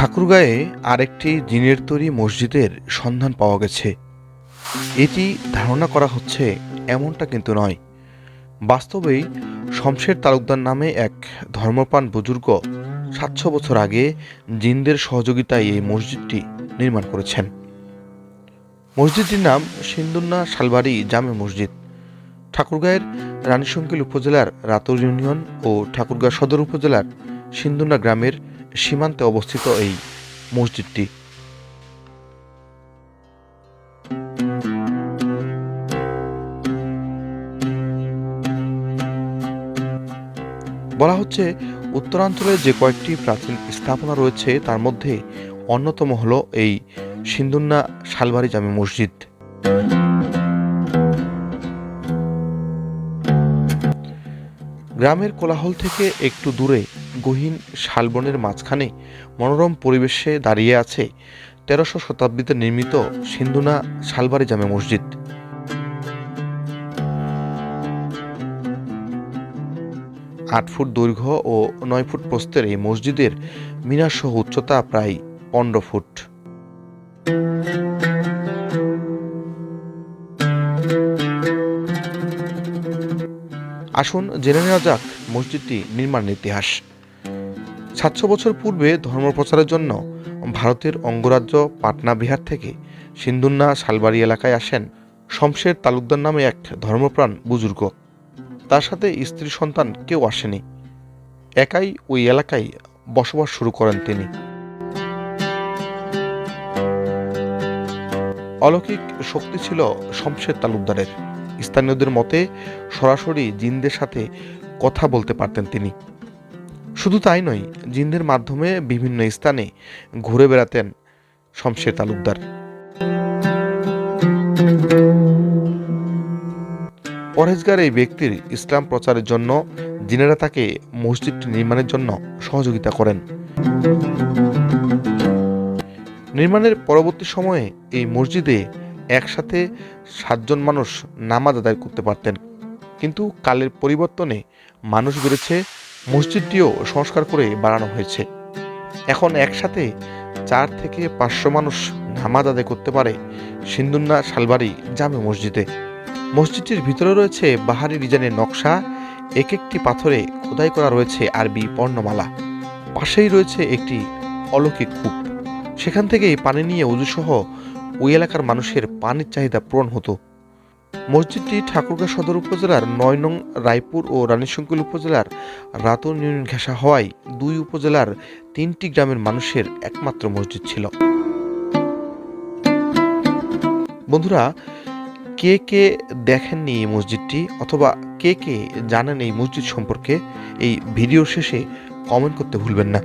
ঠাকুরগাঁয়ে আরেকটি জিনের তৈরি মসজিদের সন্ধান পাওয়া গেছে। এটি ধারণা করা হচ্ছে এমনটা কিন্তু নয়। বাস্তবেই শমশের তালুকদার নামে এক ধর্মপ্রাণ বুজুর্গ সাতশো বছর আগে জিনদের সহযোগিতায় এই মসজিদটি নির্মাণ করেছেন। মসজিদটির নাম সিন্দুন্না শালবাড়ি জামে মসজিদ। ঠাকুরগাঁয়ের রানীশঙ্কিল উপজেলার রাতুর ইউনিয়ন ও ঠাকুরগাঁ সদর উপজেলার সিন্দুন্না গ্রামের সীমান্তে অবস্থিত এই মসজিদটি। বলা হচ্ছে, উত্তরাঞ্চলে যে কয়েকটি প্রাচীন স্থাপনা রয়েছে, তার মধ্যে অন্যতম হলো এই সিন্দুন্না শালবাড়ি জামে মসজিদ। গ্রামের কোলাহল থেকে একটু দূরে গহীন শালবনের মাঝখানে মনোরম পরিবেশে দাঁড়িয়ে আছে তেরোশো শতাব্দীতে নির্মিত সিন্ধুনা শালবাড়ি জামে মসজিদ। আট ফুট দৈর্ঘ্য ও নয় ফুট প্রস্থের এই মসজিদের মিনারসহ উচ্চতা প্রায় পনেরো ফুট। আসুন জেনে নেওয়া যাক মসজিদটি নির্মাণের ইতিহাস। সাতশো বছর পূর্বে ধর্মপ্রচারের জন্য ভারতের অঙ্গরাজ্য পাটনা বিহার থেকে সিন্ধুন্না শালবাড়ি এলাকায় আসেন শমশের তালুকদার নামে এক ধর্মপ্রাণ বুজুর্গ। তার সাথে স্ত্রী সন্তান কেউ আসেনি। একাই ওই এলাকায় বসবাস শুরু করেন তিনি। অলৌকিক শক্তি ছিল শমশের তালুকদারের। স্থানীয়দের মতে সরাসরি জিনদের সাথে কথা বলতে পারতেন তিনি। শুধু তাই নয়, জিনদের মাধ্যমে বিভিন্ন স্থানে ঘুরে বেড়াতেন শমশের তালুকদার। পরেজগার এই ব্যক্তির ইসলাম প্রচারের জন্য জিনেরা তাকে মসজিদটি নির্মাণের জন্য সহযোগিতা করেন। নির্মাণের পরবর্তী সময়ে এই মসজিদে একসাথে সাতজন মানুষ নামাজ আদায় করতে পারতেন। কিন্তু কালের পরিবর্তনে মানুষ বেড়েছে, মসজিদটিও সংস্কার করে বাড়ানো হয়েছে। এখন একসাথে চার থেকে পাঁচশো মানুষ নামাজ আদায় করতে পারে সিন্দুন্না শালবাড়ি জামে মসজিদে। মসজিদটির ভিতরে রয়েছে বাহারি ডিজাইনের নকশা এক একটি পাথরে খোদাই করা রয়েছে আরবি বর্ণমালা। পাশেই রয়েছে একটি অলৌকিক কূপ। সেখান থেকেই পানি নিয়ে উজুসহ ওই এলাকার মানুষের পানির চাহিদা পূরণ হতো। মসজিদটি ঠাকুরগাঁ সদর উপজেলার নয় নং রায়পুর ও রানীশঙ্কুল উপজেলার রাতন ইউনিয়ন ঘেঁষা হওয়ায় দুই উপজেলার তিনটি গ্রামের মানুষের একমাত্র মসজিদ ছিল। বন্ধুরা, কে কে দেখেননি এই মসজিদটি অথবা কে কে জানেন এই মসজিদ সম্পর্কে এই ভিডিও শেষে কমেন্ট করতে ভুলবেন না।